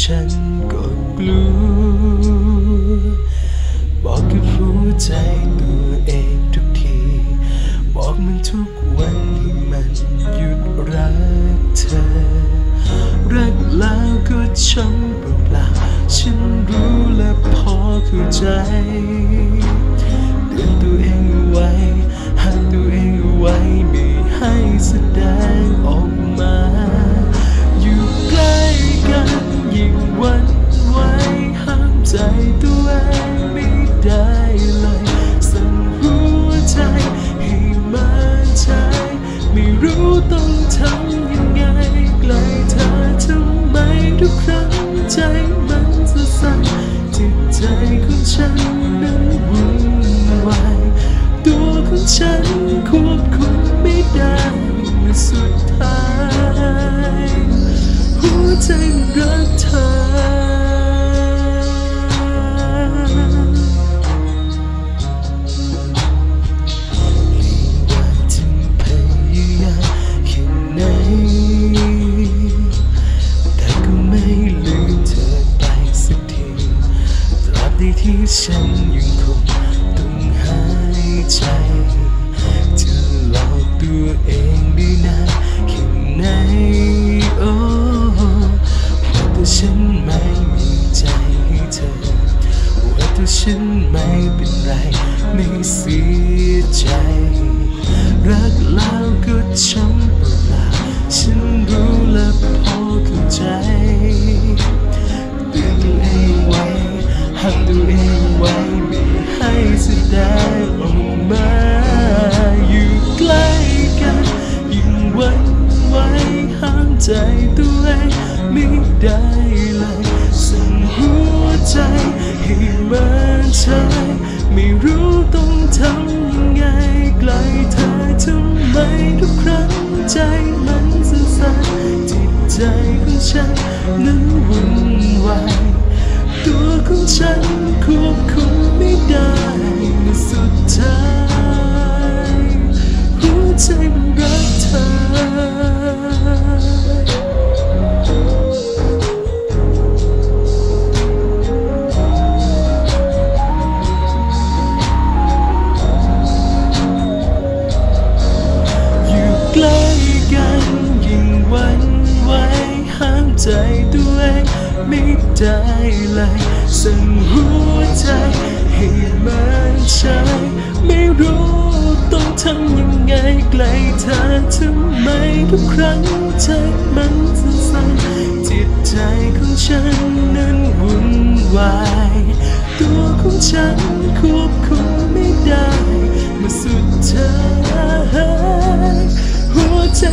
ฉันก็กลัว บอกกับหัวใจตัวเองทุกที บอกมันทุกวันให้มันหยุดรักเธอ รักแล้วก็ช้ำเปล่าฉันรู้และพอเข้าใจ ฉันควบคุมไม่ได้เมื่อสุดท้าย หัวใจมันรักเธอว่าจึงพยายามแค่ไหนแต่ก็ไม่ลืมเธอไปสักทีตราบใดที่ฉันยังคงต้องหายใจ หลอกตัวเองได้นานแค่ไหนโอ้ว่าแต่ฉันไม่มีใจให้เธอว่าแต่ฉันไม่เป็นไรไม่เสียใจ รักแล้วก็ช้ำเปล่าฉัน ใจตัวเองไม่ได้เลยสั่งหัวใจให้มันใช่ไม่รู้ต้องทำยังไงไกลเธอทำไมทุกครั้งใจมันสั่นๆจิตใจของฉันนั้นวุ่นวายตัวของฉันควบคุมไม่ได้ในสุดท้ายหัวใจมัน ใจด้วยไม่ได้เลยสั่งหัวใจให้มันใช้ไม่รู้ต้องทำยังไงไกลเธอทำไมทุกครั้งใจมันสั่นจิตใจของฉันนั้นวุ่นวายตัวของฉันควบคุมไม่ได้เมื่อสุดเธอหัวใจ